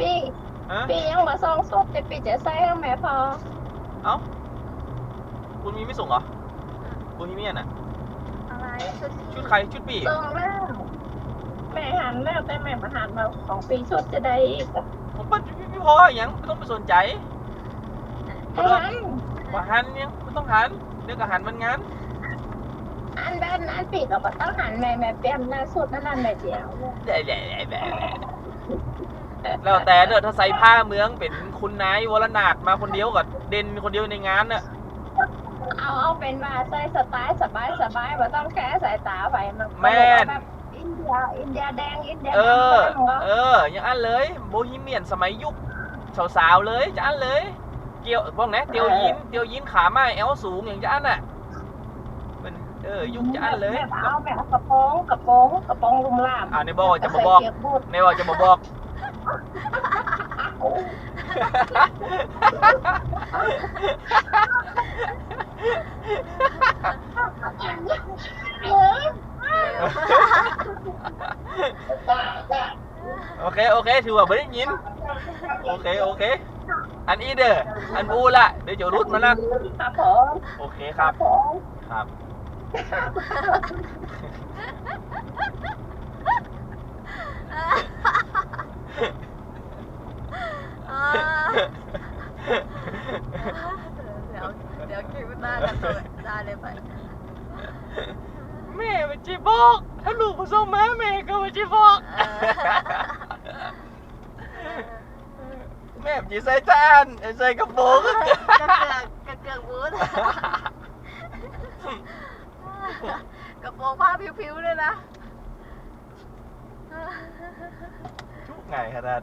ปีฮะปียังมาซองสุดแต่ปีจะใส่ให้แม่พอเอ้าคุณมีไม่ส่งเหรอคุณมีเมียน่ะ อะไรชุดชุดใครชุดปีส่งแล้วแม่หันแล้วแต่แม่มาหันมาของปีชุดจะได้อีกอะผมเป็นพี่พออย่างไม่ต้องไปสนใจให้หันว่าหันยังไม่ต้องหันเดี๋ยวก็หันมันงานอันแบบนั้นปีก็บ่ต้องหันแม่แม่เปลี่ยนหน้าสุดนั่นนั่นแม่เดียว แล้วแต่เด้อถ้าใส่ผ้าเมืองเป็นคุณนายวรนาถมาคนเดียวกับเด่นคนเดียวในงานน่ะเอาเอาเป็นว่าใส่สไตล์สบายสบายบ่ต้องแค่สายตาไปมันแม่นแบบอินเดียอินเดียแดงอินเดียเออดำเอออย่างอันเลยโบฮีเมียนสมัยยุคสาวๆเลยจะอันเลย เกี่ยวพวกนี้เตียวยินเตียวยินขาไม้แอลสูงอย่างจะอันน่ะเป็นเออยุคจะอันเลยแบบเอาแบบกระโปรงกระโปรงกระโปรงลุมล่ามอ่าในบอกว่าจะมาบอกใส่เกียร์บูทในว่าจะมาบอกเออ โอเค โอเค ถือว่าไม่ได้ยิน โอเค โอเค อันนี้เด้อ อันบูละเดี๋ยวจะรุดมานะครับผมโอเคคครัรับบผมครับ อ่า เดี๋ยวเดี๋ยวคิดว่าหน้ากันตัวได้เลยไปแม่มันจีบอกถ้าลูกผสมมาแม่ก็มันจีบอก แม่มันจีใส่จานใส่กระโปรงกระเกือกกระเกือกบูทกระโปรงผ้าผิวๆเลยนะชุกไงขนาด